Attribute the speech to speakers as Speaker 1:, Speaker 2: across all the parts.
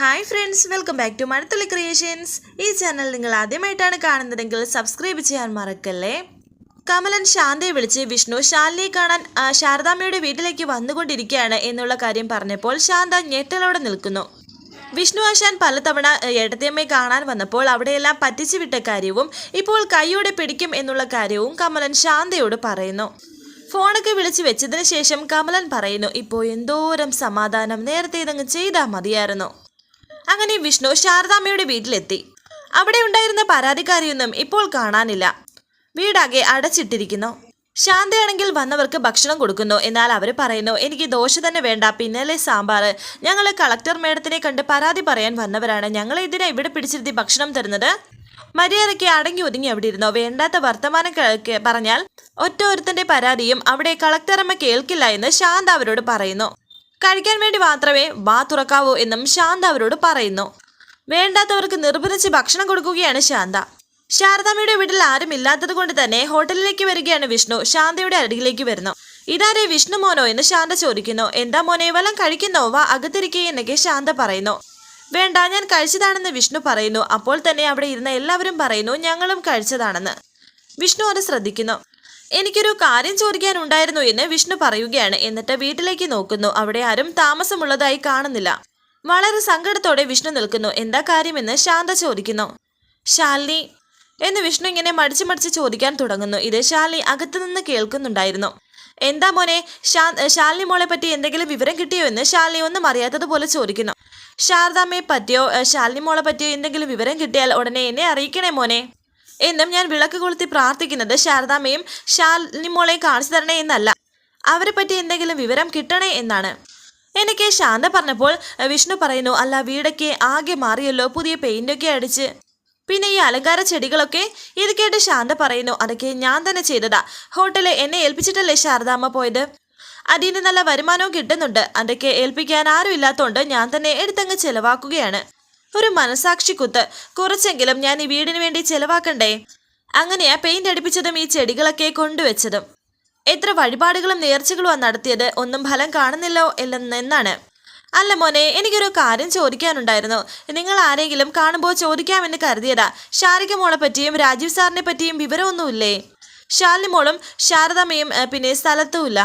Speaker 1: Hi friends welcome back to Mazhathulli creations ഈ channel നിങ്ങൾ ആദ്യമായിട്ടാണ് കാണുന്നതെങ്കിൽ സബ്സ്ക്രൈബ് ചെയ്യാൻ മറക്കല്ലേ? കമലൻ ശാന്തയെ വിളിച്ച് വിഷ്ണു ശാലിനെ കാണാൻ ശാരദാമ്മയുടെ വീട്ടിലേക്ക് വന്നുകൊണ്ടിരിക്കുകയാണ് എന്നുള്ള കാര്യം പറഞ്ഞപ്പോൾ ശാന്ത ഞെട്ടലോടെ നിൽക്കുന്നു. വിഷ്ണു ആശാൻ പലതവണ ഏട്ടത്തിയമ്മയെ കാണാൻ വന്നപ്പോൾ അവിടെയെല്ലാം പറ്റിച്ചു വിട്ട കാര്യവും ഇപ്പോൾ കൈയോടെ പിടിക്കും എന്നുള്ള കാര്യവും കമലൻ ശാന്തയോട് പറയുന്നു. ഫോണൊക്കെ വിളിച്ചു വെച്ചതിന് ശേഷം കമലൻ പറയുന്നു ഇപ്പോൾ എന്തോരം സമാധാനം നേരത്തെ ഇതങ്ങ് ചെയ്താൽ മതിയായിരുന്നു. അങ്ങനെ വിഷ്ണു ശാരദാമ്മയുടെ വീട്ടിലെത്തി. അവിടെ ഉണ്ടായിരുന്ന പരാതിക്കാരിയൊന്നും ഇപ്പോൾ കാണാനില്ല. വീടാകെ അടച്ചിട്ടിരിക്കുന്നു. ശാന്തയാണെങ്കിൽ വന്നവർക്ക് ഭക്ഷണം കൊടുക്കുന്നു. എന്നാൽ അവർ പറയുന്നു എനിക്ക് ദോശ തന്നെ വേണ്ട. പിന്നലെ സാമ്പാർ ഞങ്ങൾ കളക്ടർ മേഡത്തിനെ കണ്ട് പരാതി പറയാൻ വന്നവരാണ്. ഞങ്ങളെ ഇതിനെ ഇവിടെ പിടിച്ചിരുത്തി ഭക്ഷണം തരുന്നത്? മര്യാദയ്ക്ക് അടങ്ങി ഒതുങ്ങി അവിടെ ഇരുന്നോ. വേണ്ടാത്ത വർത്തമാനം പറഞ്ഞാൽ ഒറ്റ ഒരുത്തന്റെ പരാതിയും അവിടെ കളക്ടറമ്മ കേൾക്കില്ല എന്ന് ശാന്ത അവരോട് പറയുന്നു. കഴിക്കാൻ വേണ്ടി മാത്രമേ വാ തുറക്കാവൂ എന്നും ശാന്ത അവരോട് പറയുന്നു. വേണ്ടാത്തവർക്ക് നിർബന്ധിച്ച് ഭക്ഷണം കൊടുക്കുകയാണ് ശാന്ത. ശാരദാമ്മയുടെ വീട്ടിൽ ആരും ഇല്ലാത്തത് കൊണ്ട് തന്നെ ഹോട്ടലിലേക്ക് വരികയാണ് വിഷ്ണു. ശാന്തയുടെ അരികിലേക്ക് വരുന്നു. ഇതാരേ വിഷ്ണു മോനോ? എന്ന് ശാന്ത ചോദിക്കുന്നു. എന്താ മോനെ വല്ലം കഴിക്കുന്നോ? വാ അകത്തിരിക്കേ എന്നൊക്കെ ശാന്ത പറയുന്നു. വേണ്ട ഞാൻ കഴിച്ചതാണെന്ന് വിഷ്ണു പറയുന്നു. അപ്പോൾ തന്നെ അവിടെ ഇരുന്ന എല്ലാവരും പറയുന്നു ഞങ്ങളും കഴിച്ചതാണെന്ന്. വിഷ്ണു അത് ശ്രദ്ധിക്കുന്നു. എനിക്കൊരു കാര്യം ചോദിക്കാനുണ്ടായിരുന്നു എന്ന് വിഷ്ണു പറയുകയാണ്. എന്നിട്ട് വീട്ടിലേക്ക് നോക്കുന്നു. അവിടെ ആരും താമസമുള്ളതായി കാണുന്നില്ല. വളരെ സങ്കടത്തോടെ വിഷ്ണു നിൽക്കുന്നു. എന്താ കാര്യമെന്ന് ശാന്ത ചോദിക്കുന്നു. ശാലിനി എന്ന് വിഷ്ണു ഇങ്ങനെ മടിച്ചു മടിച്ച് ചോദിക്കാൻ തുടങ്ങുന്നു. ഇത് ശാലിനി അകത്തുനിന്ന് കേൾക്കുന്നുണ്ടായിരുന്നു. എന്താ മോനെ ശാലിനി മോളെ പറ്റി എന്തെങ്കിലും വിവരം കിട്ടിയോ എന്ന് ശാലിനി ഒന്നും അറിയാത്തതുപോലെ ചോദിക്കുന്നു. ശാരദാമ്മയെ പറ്റിയോ ശാലിനി മോളെ പറ്റിയോ എന്തെങ്കിലും വിവരം കിട്ടിയാൽ ഉടനെ എന്നെ അറിയിക്കണേ മോനെ. എന്നും ഞാൻ വിളക്ക് കൊളുത്തി പ്രാർത്ഥിക്കുന്നത് ശാരദാമ്മയും ശാലിനിമോളെ കാണിച്ചു തരണേ എന്നല്ല. അവരെ പറ്റി എന്തെങ്കിലും വിവരം കിട്ടണേ എന്നാണ്. എനിക്ക് ശാന്ത പറഞ്ഞപ്പോൾ വിഷ്ണു പറയുന്നു അല്ല വീടൊക്കെ ആകെ മാറിയല്ലോ പുതിയ പെയിന്റൊക്കെ അടിച്ച്. പിന്നെ ഈ അലങ്കാര ചെടികളൊക്കെ? ഇത് കേട്ട് ശാന്ത പറയുന്നു അതൊക്കെ ഞാൻ തന്നെ ചെയ്തതാ. ഹോട്ടലിൽ എന്നെ ഏൽപ്പിച്ചിട്ടല്ലേ ശാരദാമ്മ പോയത്? അതിന് നല്ല വരുമാനവും കിട്ടുന്നുണ്ട്. അതൊക്കെ ഏൽപ്പിക്കാൻ ആരും ഇല്ലാത്തതുകൊണ്ട് ഞാൻ തന്നെ എടുത്തങ്ങ് ചെലവാക്കുകയാണ്. ഒരു മനസാക്ഷി കുത്ത്. കുറച്ചെങ്കിലും ഞാൻ ഈ വീടിന് വേണ്ടി ചെലവാക്കണ്ടേ? അങ്ങനെയാ പെയിന്റ് അടിപ്പിച്ചതും ഈ ചെടികളൊക്കെ കൊണ്ടുവച്ചതും. എത്ര വഴിപാടുകളും നേർച്ചകളും നടത്തിയത്. ഒന്നും ഫലം കാണുന്നില്ലോ എന്നാണ്. അല്ല മോനെ എനിക്കൊരു കാര്യം ചോദിക്കാനുണ്ടായിരുന്നു. നിങ്ങൾ ആരെങ്കിലും കാണുമ്പോൾ ചോദിക്കാമെന്ന് കരുതിയതാ. ഷാരിക മോളെ പറ്റിയും രാജീവ് സാറിനെ പറ്റിയും വിവരമൊന്നുമില്ലേ? ഷാലിനി മോളും ശാരദമ്മയും പിന്നെ സ്ഥലത്തുമില്ല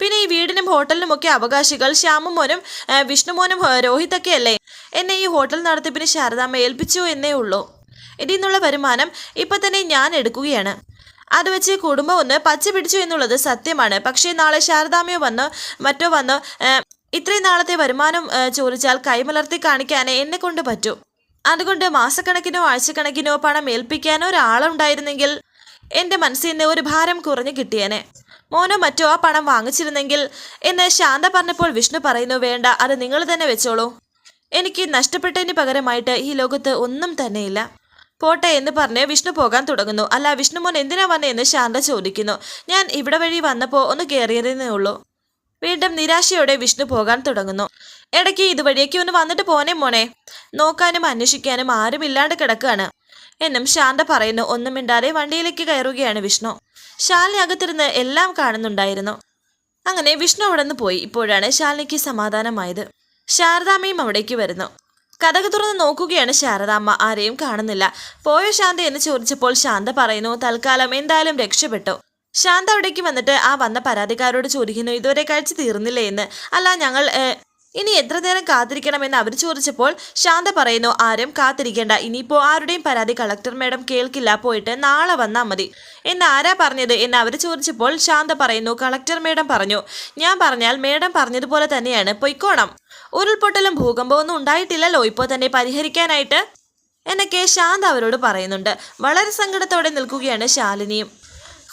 Speaker 1: പിന്നെ ഈ വീടിനും ഹോട്ടലിനും ഒക്കെ അവകാശികൾ ശ്യാമമോനും മോനും വിഷ്ണുമോനും മോനും രോഹിതൊക്കെ അല്ലേ എന്നെ ഈ ഹോട്ടൽ നടത്തിപ്പിന് ശാരദാമ്മ ഏൽപ്പിച്ചു എന്നേ ഉള്ളൂ. ഇതിൽ നിന്നുള്ള വരുമാനം ഇപ്പൊ തന്നെ ഞാൻ എടുക്കുകയാണ്. അത് വെച്ച് കുടുംബം ഒന്ന് പച്ച പിടിച്ചു എന്നുള്ളത് സത്യമാണ്. പക്ഷേ നാളെ ശാരദാമ്മയോ വന്നോ മറ്റോ വന്നോ ഇത്രയും നാളത്തെ വരുമാനം ചോദിച്ചാൽ കൈമലർത്തി കാണിക്കാനേ എന്നെ കൊണ്ട് പറ്റൂ. അതുകൊണ്ട് മാസക്കണക്കിനോ ആഴ്ചക്കണക്കിനോ പണം ഏൽപ്പിക്കാനോ ഒരാളുണ്ടായിരുന്നെങ്കിൽ എന്റെ മനസ്സിൽ നിന്ന് ഒരു ഭാരം കുറഞ്ഞു കിട്ടിയേനെ. മോനോ മറ്റോ ആ പണം വാങ്ങിച്ചിരുന്നെങ്കിൽ എന്ന് ശാന്ത പറഞ്ഞപ്പോൾ വിഷ്ണു പറയുന്നു വേണ്ട അത് നിങ്ങൾ തന്നെ വെച്ചോളൂ. എനിക്ക് നഷ്ടപ്പെട്ടതിന് പകരമായിട്ട് ഈ ലോകത്ത് ഒന്നും തന്നെയില്ല. പോട്ടെ എന്ന് പറഞ്ഞ് വിഷ്ണു പോകാൻ തുടങ്ങുന്നു. അല്ല വിഷ്ണു മോൻ എന്തിനാ വന്നതെന്ന് ശാന്ത ചോദിക്കുന്നു. ഞാൻ ഇവിടെ വഴി വന്നപ്പോൾ ഒന്ന് കയറിയതേ ഉള്ളൂ. വീണ്ടും നിരാശയോടെ വിഷ്ണു പോകാൻ തുടങ്ങുന്നു. ഇടയ്ക്ക് ഇതുവഴിയേക്ക് ഒന്ന് വന്നിട്ട് പോനെ മോനെ. നോക്കാനും അന്വേഷിക്കാനും ആരും ഇല്ലാണ്ട് കിടക്കുകയാണ്. എന്നും ശാന്ത പറയുന്നു. ഒന്നും മിണ്ടാതെ വണ്ടിയിലേക്ക് കയറുകയാണ് വിഷ്ണു. ശാലിനി അകത്തിരുന്ന് എല്ലാം കാണുന്നുണ്ടായിരുന്നു. അങ്ങനെ വിഷ്ണു അവിടെ നിന്ന് പോയി. ഇപ്പോഴാണ് ശാലിനിക്ക് സമാധാനമായത്. ശാരദാമ്മയും അവിടേക്ക് വരുന്നു. കഥക തുറന്ന് നോക്കുകയാണ് ശാരദാമ്മ. ആരെയും കാണുന്നില്ല. പോയോ ശാന്ത എന്ന് ചോദിച്ചപ്പോൾ ശാന്ത പറയുന്നു തൽക്കാലം എന്തായാലും രക്ഷപ്പെട്ടു. ശാന്ത അവിടേക്ക് വന്നിട്ട് ആ വന്ന പരാതിക്കാരോട് ചോദിക്കുന്നു ഇതുവരെ കഴിച്ച് തീർന്നില്ലേ എന്ന്? അല്ല ഞങ്ങൾ ഇനി എത്ര നേരം കാത്തിരിക്കണമെന്ന് അവർ ചോദിച്ചപ്പോൾ ശാന്ത പറയുന്നു ആരും കാത്തിരിക്കേണ്ട. ഇനിയിപ്പോൾ ആരുടെയും പരാതി കളക്ടർ മാഡം കേൾക്കില്ല. പോയിട്ട് നാളെ വന്നാൽ മതി. എന്ന് ആരാ പറഞ്ഞത് എന്ന് അവർ ചോദിച്ചപ്പോൾ ശാന്ത പറയുന്നു കളക്ടർ മാഡം പറഞ്ഞു. ഞാൻ പറഞ്ഞാൽ മാഡം പറഞ്ഞതുപോലെ തന്നെയാണ്. പൊയ്ക്കോണം. ഉരുൾപൊട്ടലും ഭൂകമ്പമൊന്നും ഉണ്ടായിട്ടില്ലല്ലോ. ഇപ്പോൾ തന്നെ പരിഹരിക്കാനായിട്ട്? എന്നൊക്കെ ശാന്ത അവരോട് പറയുന്നുണ്ട്. വളരെ സങ്കടത്തോടെ നിൽക്കുകയാണ് ശാലിനിയും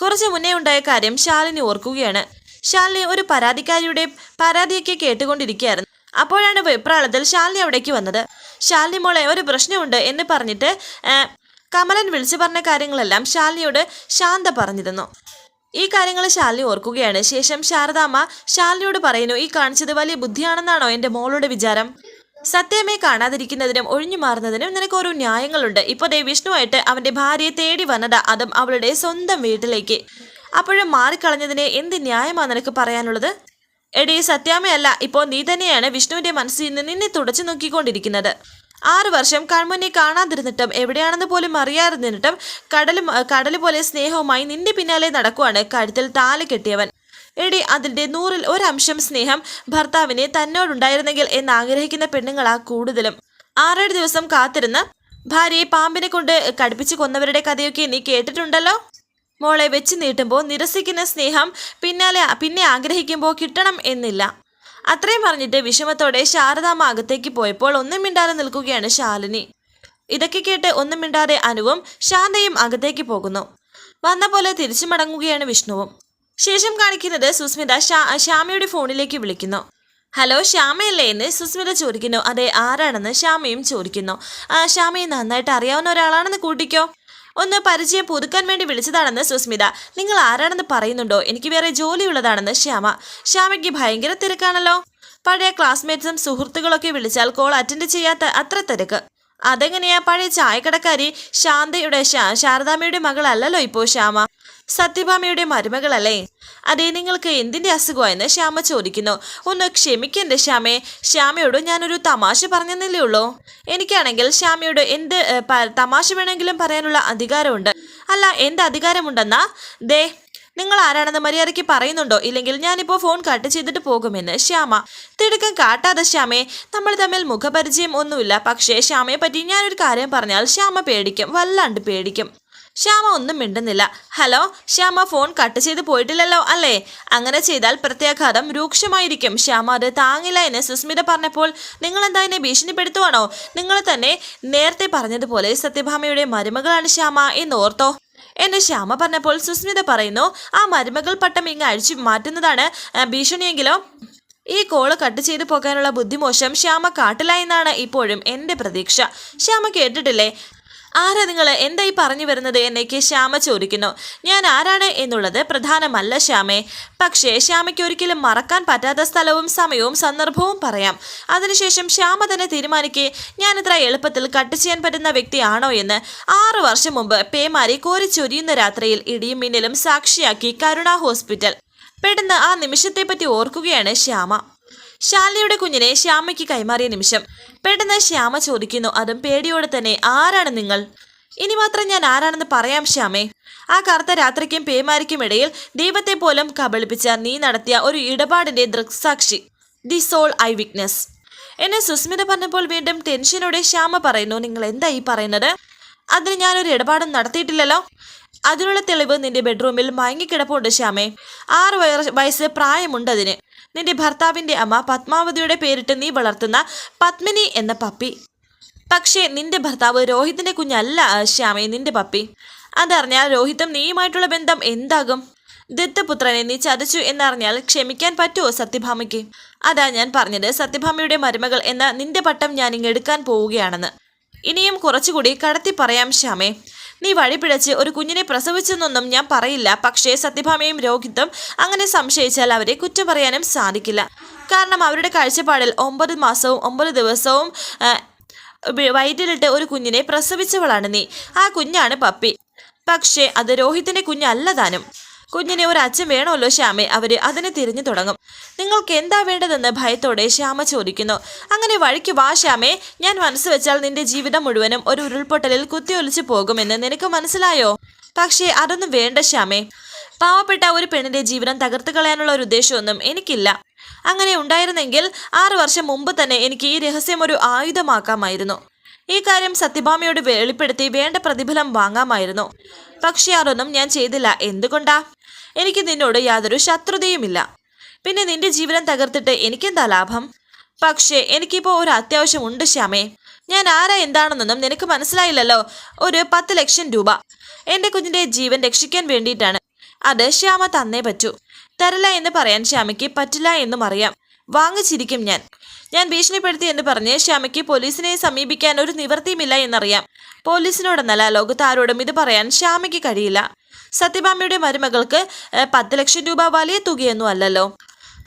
Speaker 1: കുറച്ച് മുന്നേ ഉണ്ടായ കാര്യം ശാലിനി ഓർക്കുകയാണ്. ശാലിനി ഒരു പരാതിക്കാരിയുടെ പരാതിയൊക്കെ കേട്ടുകൊണ്ടിരിക്കുകയായിരുന്നു. അപ്പോഴാണ് വെപ്രാളത്തിൽ ശാലിനി അവിടേക്ക് വന്നത്. ശാലിനി മോളെ ഒരു പ്രശ്നമുണ്ട് എന്ന് പറഞ്ഞിട്ട് കമലൻ വിളിച്ചു പറഞ്ഞ കാര്യങ്ങളെല്ലാം ശാലിനിയോട് ശാന്ത പറഞ്ഞിരുന്നു. ഈ കാര്യങ്ങൾ ശാലിനി ഓർക്കുകയാണ്. ശേഷം ശാരദാമ്മ ശാലിനിയോട് പറയുന്നു ഈ കാണിച്ചത് വലിയ ബുദ്ധിയാണെന്നാണോ എന്റെ മോളുടെ വിചാരം? സത്യമേ കാണാതിരിക്കുന്നതിനും ഒഴിഞ്ഞു മാറുന്നതിനും നിനക്ക് ഓരോ ന്യായങ്ങളുണ്ട്. ഇപ്പോൾ ദേ വിഷ്ണുവായിട്ട് അവന്റെ ഭാര്യയെ തേടി വന്നതാ അതും അവളുടെ സ്വന്തം വീട്ടിലേക്ക്. അപ്പോഴും മാറിക്കളഞ്ഞതിന് എന്ത് ന്യായമാണ് നിനക്ക് പറയാനുള്ളത്? എടി സത്യാമ്മയല്ല ഇപ്പോൾ നീ തന്നെയാണ് വിഷ്ണുവിന്റെ മനസ്സിൽ നിന്ന് നിന്നെ തുടച്ചു നോക്കിക്കൊണ്ടിരിക്കുന്നത്. ആറു വർഷം കൺമുന്നെ കാണാതിരുന്നിട്ടും എവിടെയാണെന്ന് പോലും അറിയാതിരുന്നിട്ടും കടലും കടൽ പോലെ സ്നേഹവുമായി നിന്റെ പിന്നാലെ നടക്കുവാണ് കഴുത്തിൽ താൽ കെട്ടിയവൻ. എടി അതിന്റെ നൂറിൽ ഒരംശം സ്നേഹം ഭർത്താവിനെ തന്നോടുണ്ടായിരുന്നെങ്കിൽ എന്ന് ആഗ്രഹിക്കുന്ന പെണ്ണുങ്ങളാ കൂടുതലും. ആറേഴ് ദിവസം കാത്തിരുന്ന് ഭാര്യയെ പാമ്പിനെ കൊണ്ട് കടുപ്പിച്ച് കൊന്നവരുടെ കഥയൊക്കെ നീ കേട്ടിട്ടുണ്ടല്ലോ? മോളെ വെച്ച് നീട്ടുമ്പോൾ നിരസിക്കുന്ന സ്നേഹം പിന്നാലെ പിന്നെ ആഗ്രഹിക്കുമ്പോൾ കിട്ടണം എന്നില്ല. അത്രയും പറഞ്ഞിട്ട് വിഷമത്തോടെ ശാരദാമ്മ അകത്തേക്ക് പോയപ്പോൾ ഒന്നും മിണ്ടാതെ നിൽക്കുകയാണ് ശാലിനി. ഇതൊക്കെ കേട്ട് ഒന്നും മിണ്ടാതെ അനുവും ശാന്തയും അകത്തേക്ക് പോകുന്നു. വന്ന പോലെ തിരിച്ചു മടങ്ങുകയാണ് വിഷ്ണുവും. ശേഷം കാണിക്കുന്നത് സുസ്മിത ശ്യാമയുടെ ഫോണിലേക്ക് വിളിക്കുന്നു. ഹലോ ശ്യാമയല്ലേ എന്ന് സുസ്മിത ചോദിക്കുന്നു. അതെ ആരാണെന്ന്? ശ്യാമയും ചോദിക്കുന്നു. ആ ശ്യാമയെ നന്നായിട്ട് അറിയാവുന്ന ഒരാളാണെന്ന് കൂട്ടിക്കോ. ഒന്ന് പരിചയം പുതുക്കാൻ വേണ്ടി വിളിച്ചതാണെന്ന് സുസ്മിത. നിങ്ങൾ ആരാണെന്ന് പറയുന്നുണ്ടോ? എനിക്ക് വേറെ ജോലിയുള്ളതാണെന്ന് ശ്യാമ. ശ്യാമയ്ക്ക് ഭയങ്കര തിരക്കാണല്ലോ. പഴയ ക്ലാസ്മേറ്റ്സും സുഹൃത്തുക്കളൊക്കെ വിളിച്ചാൽ കോൾ അറ്റൻഡ് ചെയ്യാത്ത അത്ര തിരക്ക്. അതെങ്ങനെയാ പഴയ ചായക്കടക്കാരി ശാന്തയുടെ ശാരദാമ്മയുടെ മകളല്ലല്ലോ ഇപ്പോൾ ശ്യാമ? സത്യഭാമയുടെ മരുമകളല്ലേ? അതെ നിങ്ങൾക്ക് എന്തിന്റെ അസുഖമായെന്ന് ശ്യാമ ചോദിക്കുന്നു. ഒന്ന് ക്ഷമിക്കണ്ടേ ശ്യാമെ. ശ്യാമയോട് ഞാനൊരു തമാശ പറഞ്ഞെന്നല്ലേ ഉള്ളൂ. എനിക്കാണെങ്കിൽ ശ്യാമയോട് എന്ത് തമാശ വേണമെങ്കിലും പറയാനുള്ള അധികാരമുണ്ട്. അല്ല എന്ത് അധികാരമുണ്ടെന്നാ? ദേ നിങ്ങൾ ആരാണെന്ന് മര്യാദയ്ക്ക് പറയുന്നുണ്ടോ? ഇല്ലെങ്കിൽ ഞാനിപ്പോൾ ഫോൺ കട്ട് ചെയ്തിട്ട് പോകുമെന്ന് ശ്യാമ. തിടുക്കം കാട്ടാതെ ശ്യാമേ നമ്മൾ തമ്മിൽ മുഖപരിചയം ഒന്നുമില്ല. പക്ഷേ ശ്യാമയെ പറ്റി ഞാനൊരു കാര്യം പറഞ്ഞാൽ ശ്യാമ പേടിക്കും വല്ലാണ്ട് പേടിക്കും. ശ്യാമ ഒന്നും മിണ്ടുന്നില്ല. ഹലോ ശ്യാമ ഫോൺ കട്ട് ചെയ്ത് പോയിട്ടില്ലല്ലോ അല്ലേ? അങ്ങനെ ചെയ്താൽ പ്രത്യാഘാതം രൂക്ഷമായിരിക്കും. ശ്യാമ അത് താങ്ങില്ല എന്ന് സുസ്മിത പറഞ്ഞപ്പോൾ നിങ്ങൾ എന്താ എന്നെ ഭീഷണിപ്പെടുത്തുവാണോ? നിങ്ങൾ തന്നെ നേരത്തെ പറഞ്ഞതുപോലെ സത്യഭാമയുടെ മരുമകളാണ് ശ്യാമ എന്ന് ഓർത്തോ എന്നെ ശ്യാമ പറഞ്ഞപ്പോൾ സുസ്മിത പറയുന്നു ആ മരുമകൾ പട്ടം ഇങ്ങ് അഴിച്ചു മാറ്റുന്നതാണ് ഭീഷണിയെങ്കിലോ? ഈ കോൾ കട്ട് ചെയ്തു പോകാനുള്ള ബുദ്ധിമോശം ശ്യാമ കാട്ടില്ല എന്നാണ് ഇപ്പോഴും എന്റെ പ്രതീക്ഷ. ശ്യാമ കേട്ടിട്ടില്ലേ? ആരാ നിങ്ങൾ എന്തായി പറഞ്ഞു വരുന്നത്? എന്നേക്ക് ശ്യാമ ചോദിക്കുന്നു. ഞാൻ ആരാണ് എന്നുള്ളത് പ്രധാനമല്ല ശ്യാമേ. പക്ഷേ ശ്യാമയ്ക്ക് ഒരിക്കലും മറക്കാൻ പറ്റാത്ത സ്ഥലവും സമയവും സന്ദർഭവും പറയാം. അതിനുശേഷം ശ്യാമ തന്നെ തീരുമാനിക്കേ ഞാൻ ഇത്ര എളുപ്പത്തിൽ കട്ട് ചെയ്യാൻ പറ്റുന്ന വ്യക്തിയാണോ എന്ന് ആറു വർഷം മുമ്പ് പേമാരി കോരിച്ചൊരിയുന്ന രാത്രിയിൽ ഇടിയും മിന്നലും സാക്ഷിയാക്കി കരുണ ഹോസ്പിറ്റൽ. പെട്ടെന്ന് ആ നിമിഷത്തെപ്പറ്റി ഓർക്കുകയാണ് ശ്യാമ. ശാലിനിയുടെ കുഞ്ഞിനെ ശ്യാമയ്ക്ക് കൈമാറിയ നിമിഷം പെട്ടെന്ന് ശ്യാമ ചോദിക്കുന്നു അതും പേടിയോടെ തന്നെ. ആരാണ് നിങ്ങൾ? ഇനി മാത്രം ഞാൻ ആരാണെന്ന് പറയാം ശ്യാമേ. ആ കറുത്ത രാത്രിക്കും പേമാരിക്കും ഇടയിൽ ദൈവത്തെ പോലും കബളിപ്പിച്ച നീ നടത്തിയ ഒരു ഇടപാടിന്റെ ദൃക്സാക്ഷി. The sole eyewitness. എന്നെ സുസ്മിത പറഞ്ഞപ്പോൾ വീണ്ടും ടെൻഷനോടെ ശ്യാമ പറയുന്നു നിങ്ങൾ എന്താ ഈ പറയുന്നത്? അതിന് ഞാനൊരു ഇടപാടും നടത്തിയിട്ടില്ലല്ലോ. അതിനുള്ള തെളിവ് നിന്റെ ബെഡ്റൂമിൽ മയങ്ങിക്കിടപ്പുണ്ട് ശ്യാമേ. ആറ് വയ- വയസ്സ് പ്രായമുണ്ട് അതിന്. നിന്റെ ഭർത്താവിന്റെ അമ്മ പത്മാവതിയുടെ പേരിട്ട് നീ വളർത്തുന്ന പത്മിനി എന്ന പപ്പി. പക്ഷേ നിന്റെ ഭർത്താവ് രോഹിതിന്റെ കുഞ്ഞല്ല ശ്യാമേ നിന്റെ പപ്പി. അതറിഞ്ഞാൽ രോഹിതും നീയുമായിട്ടുള്ള ബന്ധം എന്താകും? ദത്തപുത്രനെ നീ ചതിച്ചു എന്നറിഞ്ഞാൽ ക്ഷമിക്കാൻ പറ്റുമോ സത്യഭാമയ്ക്ക്? അതാ ഞാൻ പറഞ്ഞത് സത്യഭാമയുടെ മരുമകൾ എന്ന നിന്റെ പട്ടം ഞാൻ ഇങ്ങെടുക്കാൻ പോവുകയാണെന്ന്. ഇനിയും കുറച്ചുകൂടി കടത്തി പറയാം ശ്യാമേ. നീ വഴിപിഴച്ച് ഒരു കുഞ്ഞിനെ പ്രസവിച്ചെന്നൊന്നും ഞാൻ പറയില്ല. പക്ഷേ സത്യഭാമയും രോഹിതും അങ്ങനെ സംശയിച്ചാൽ അവരെ കുറ്റം പറയാനും സാധിക്കില്ല. കാരണം അവരുടെ കാഴ്ചപ്പാടിൽ ഒമ്പത് മാസവും ഒമ്പത് ദിവസവും വയറ്റിലിട്ട് ഒരു കുഞ്ഞിനെ പ്രസവിച്ചവളാണ് നീ. ആ കുഞ്ഞാണ് പപ്പി. പക്ഷേ അത് രോഹിത്തിന്റെ കുഞ്ഞല്ല താനും. കുഞ്ഞിനെ ഒരു അച്ഛൻ വേണമല്ലോ ശ്യാമെ. അവർ അതിനെ തിരിഞ്ഞു തുടങ്ങും. നിങ്ങൾക്ക് എന്താ വേണ്ടതെന്ന് ഭയത്തോടെ ശ്യാമ ചോദിക്കുന്നു. അങ്ങനെ വഴിക്ക് വാ ശ്യാമേ. ഞാൻ മനസ്സ് വെച്ചാൽ നിന്റെ ജീവിതം മുഴുവനും ഒരു ഉരുൾപൊട്ടലിൽ കുത്തിയൊലിച്ചു പോകുമെന്ന് നിനക്ക് മനസ്സിലായോ? പക്ഷേ അതൊന്നും വേണ്ട ശ്യാമേ. പാവപ്പെട്ട ഒരു പെണ്ണിന്റെ ജീവിതം തകർത്തു കളയാനുള്ള ഒരു ഉദ്ദേശമൊന്നും എനിക്കില്ല. അങ്ങനെ ഉണ്ടായിരുന്നെങ്കിൽ ആറു വർഷം മുമ്പ് തന്നെ എനിക്ക് ഈ രഹസ്യം ഒരു ആയുധമാക്കാമായിരുന്നു. ഈ കാര്യം സത്യഭാമയോട് വെളിപ്പെടുത്തി വേണ്ട പ്രതിഫലം വാങ്ങാമായിരുന്നു. പക്ഷേ അതൊന്നും ഞാൻ ചെയ്തില്ല. എന്തുകൊണ്ടാ? എനിക്ക് നിന്നോട് യാതൊരു ശത്രുതയുമില്ല. പിന്നെ നിന്റെ ജീവിതം തകർത്തിട്ട് എനിക്കെന്താ ലാഭം? പക്ഷേ എനിക്കിപ്പോൾ ഒരു അത്യാവശ്യം ഉണ്ട് ശ്യാമേ. ഞാൻ ആരാ എന്താണെന്നൊന്നും നിനക്ക് മനസ്സിലായില്ലല്ലോ. ഒരു പത്ത് ലക്ഷം രൂപ. എന്റെ കുഞ്ഞിന്റെ ജീവൻ രക്ഷിക്കാൻ വേണ്ടിയിട്ടാണ്. അത് ശ്യാമ തന്നേ പറ്റൂ. തരില്ല എന്ന് പറയാൻ ശ്യാമയ്ക്ക് പറ്റില്ല എന്നും അറിയാം. വാങ്ങിച്ചിരിക്കും ഞാൻ. ഞാൻ ഭീഷണിപ്പെടുത്തി എന്ന് പറഞ്ഞ് ശ്യാമയ്ക്ക് പോലീസിനെ സമീപിക്കാൻ ഒരു നിവൃത്തിയുമില്ല എന്നറിയാം. പോലീസിനോടെന്നല്ല ലോകത്ത് ആരോടും ഇത് പറയാൻ ശ്യാമയ്ക്ക് കഴിയില്ല. സത്യഭാമയുടെ മരുമകൾക്ക് പത്ത് ലക്ഷം രൂപ വലിയ തുകയൊന്നും അല്ലല്ലോ.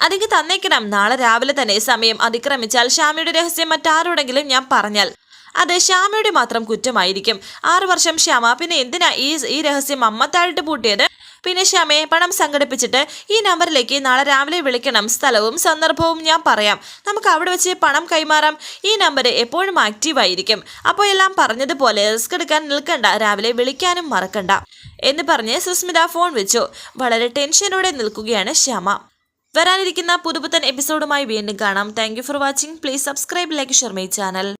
Speaker 1: അതെങ്കിൽ തന്നേക്കണം. നാളെ രാവിലെ തന്നെ സമയം അതിക്രമിച്ചാൽ ശ്യാമയുടെ രഹസ്യം മറ്റാരോടെങ്കിലും ഞാൻ പറഞ്ഞാൽ. അത് ശ്യാമയുടെ മാത്രം കുറ്റമായിരിക്കും. ആറു വർഷം ശ്യാമ. പിന്നെ എന്തിനാ ഈ ഈ രഹസ്യം അമ്മത്താഴിട്ട് പൂട്ടിയത്? പിന്നെ ശ്യാമയെ പണം സംഘടിപ്പിച്ചിട്ട് ഈ നമ്പറിലേക്ക് നാളെ രാവിലെ വിളിക്കണം. സ്ഥലവും സന്ദർഭവും ഞാൻ പറയാം. നമുക്ക് അവിടെ വെച്ച് പണം കൈമാറാം. ഈ നമ്പർ എപ്പോഴും ആക്റ്റീവ് ആയിരിക്കും. അപ്പോൾ എല്ലാം പറഞ്ഞതുപോലെ റിസ്ക് എടുക്കാൻ നിൽക്കണ്ട. രാവിലെ വിളിക്കാനും മറക്കണ്ട. എന്ന് പറഞ്ഞ് സുസ്മിത ഫോൺ വെച്ചു. വളരെ ടെൻഷനോടെ നിൽക്കുകയാണ് ശ്യാമ. വരാനിരിക്കുന്ന പുതുപുത്തൻ എപ്പിസോഡുമായി വീണ്ടും കാണാം. Thank for watching please subscribe like share my channel